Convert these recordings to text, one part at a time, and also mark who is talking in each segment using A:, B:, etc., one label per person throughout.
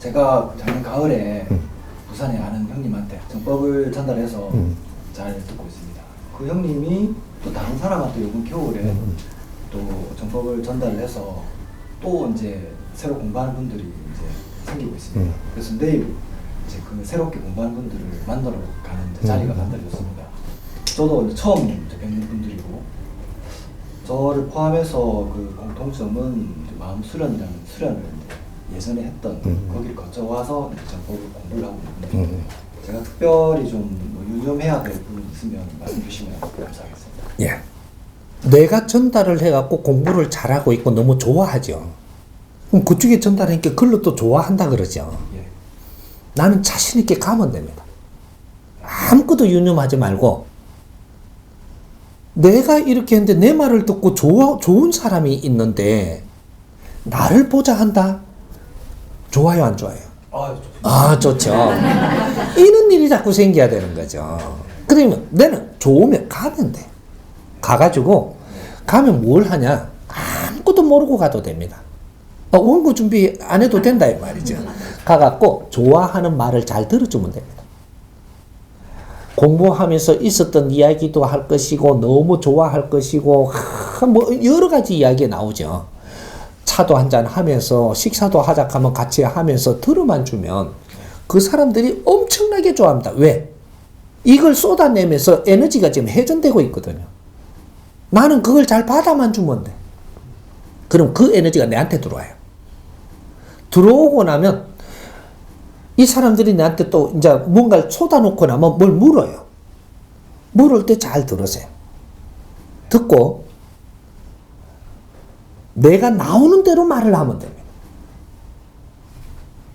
A: 제가 작년 가을에
B: 음.
A: 부산에 아는 형님한테 정법을 전달해서
B: 음.
A: 잘 듣고 있습니다. 그 형님이 또 다른 사람한테 이번 겨울에
B: 음.
A: 또 정법을 전달해서 또 이제 새로 공부하는 분들이 이제 생기고 있습니다.
B: 음.
A: 그래서 내일 이제 그 새롭게 공부하는 분들을 만나러 가는 이제 자리가
B: 음.
A: 만들어졌습니다. 저도 처음 이제 뵙는 분들이고 저를 포함해서 그 공통점은 마음 수련이라는 수련을 예전에 했던
B: 음.
A: 거기를 거쳐와서 이제 정법을 공부를 하고 있는 분들
B: 음.
A: 제가 특별히 좀뭐 유념해야 될 부분이 있으면 말씀 주시면 감사하겠습니다.
B: 예. 내가 전달을 해갖고 공부를 잘하고 있고 너무 좋아하죠. 그럼 그쪽에 전달하니까 글로 또 좋아한다 그러죠.
A: 예.
B: 나는 자신있게 가면 됩니다. 아무것도 유념하지 말고, 내가 이렇게 했는데 내 말을 듣고 좋아, 좋은 사람이 있는데, 나를 보자 한다? 좋아요, 안 좋아요?
A: 아.
B: 아, 좋죠. 이런 일이 자꾸 생겨야 되는 거죠. 그러면 내는 좋으면 가면 돼. 가가지고, 가면 뭘 하냐? 아무것도 모르고 가도 됩니다. 어, 원고 준비 안 해도 된다, 이 말이죠. 가갖고, 좋아하는 말을 잘 들어주면 됩니다. 공부하면서 있었던 이야기도 할 것이고, 너무 좋아할 것이고, 하, 뭐, 여러 가지 이야기 나오죠. 차도 한잔 하면서 식사도 하자 하면 같이 하면서 들어만 주면 그 사람들이 엄청나게 좋아합니다. 왜? 이걸 쏟아내면서 에너지가 지금 회전되고 있거든요. 나는 그걸 잘 받아만 주면 돼. 그럼 그 에너지가 내한테 들어와요. 들어오고 나면 이 사람들이 나한테 또 이제 뭔가를 쏟아놓고 나면 뭘 물어요. 물을 때 잘 들으세요. 듣고 내가 나오는 대로 말을 하면 됩니다.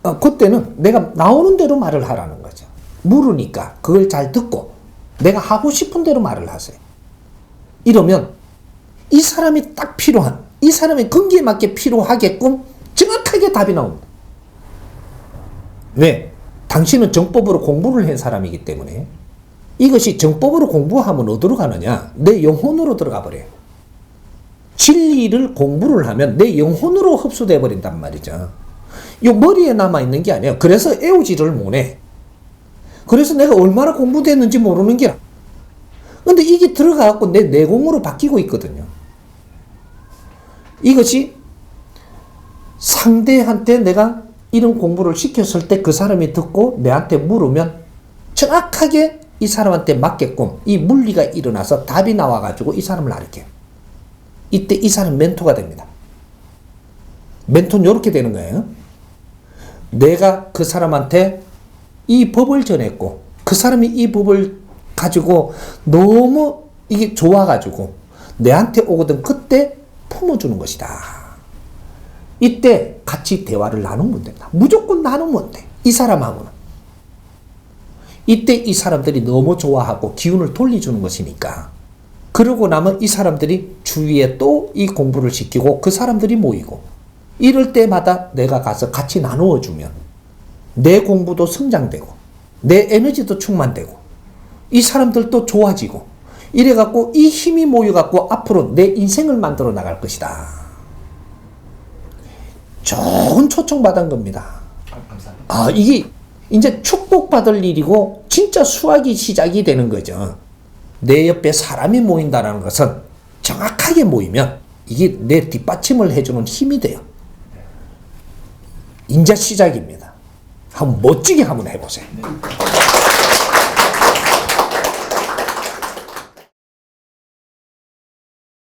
B: 어, 그때는 내가 나오는 대로 말을 하라는 거죠. 물으니까 그걸 잘 듣고 내가 하고 싶은 대로 말을 하세요. 이러면 이 사람이 딱 필요한, 이 사람의 근기에 맞게 필요하게끔 정확하게 답이 나옵니다. 왜? 당신은 정법으로 공부를 한 사람이기 때문에 이것이 정법으로 공부하면 어디로 가느냐? 내 영혼으로 들어가 버려요. 진리를 공부를 하면 내 영혼으로 흡수돼 버린단 말이죠. 이 머리에 남아 있는 게 아니에요. 그래서 애우지를 못해. 그래서 내가 얼마나 공부됐는지 모르는 게라. 근데 이게 들어가갖고 내 내공으로 바뀌고 있거든요. 이것이 상대한테 내가 이런 공부를 시켰을 때 그 사람이 듣고 내한테 물으면 정확하게 이 사람한테 맞게끔 이 물리가 일어나서 답이 나와가지고 이 사람을 가르쳐요. 이때 이 사람 멘토가 됩니다. 멘토는 이렇게 되는 거예요. 내가 그 사람한테 이 법을 전했고, 그 사람이 이 법을 가지고 너무 이게 좋아가지고, 내한테 오거든 그때 품어주는 것이다. 이때 같이 대화를 나누면 된다. 무조건 나누면 돼. 이 사람하고는. 이때 이 사람들이 너무 좋아하고 기운을 돌려주는 것이니까. 그러고 나면 이 사람들이 주위에 또 이 공부를 시키고 그 사람들이 모이고 이럴 때마다 내가 가서 같이 나누어 주면 내 공부도 성장되고 내 에너지도 충만되고 이 사람들도 좋아지고 이래 갖고 이 힘이 모여 갖고 앞으로 내 인생을 만들어 나갈 것이다. 좋은 초청받은 겁니다.
A: 아, 감사합니다.
B: 아, 이게 이제 축복받을 일이고 진짜 수학이 시작이 되는 거죠. 내 옆에 사람이 모인다는 것은 정확하게 모이면 이게 내 뒷받침을 해주는 힘이 돼요. 이제 시작입니다. 한번 멋지게 한번 해보세요.
A: 네.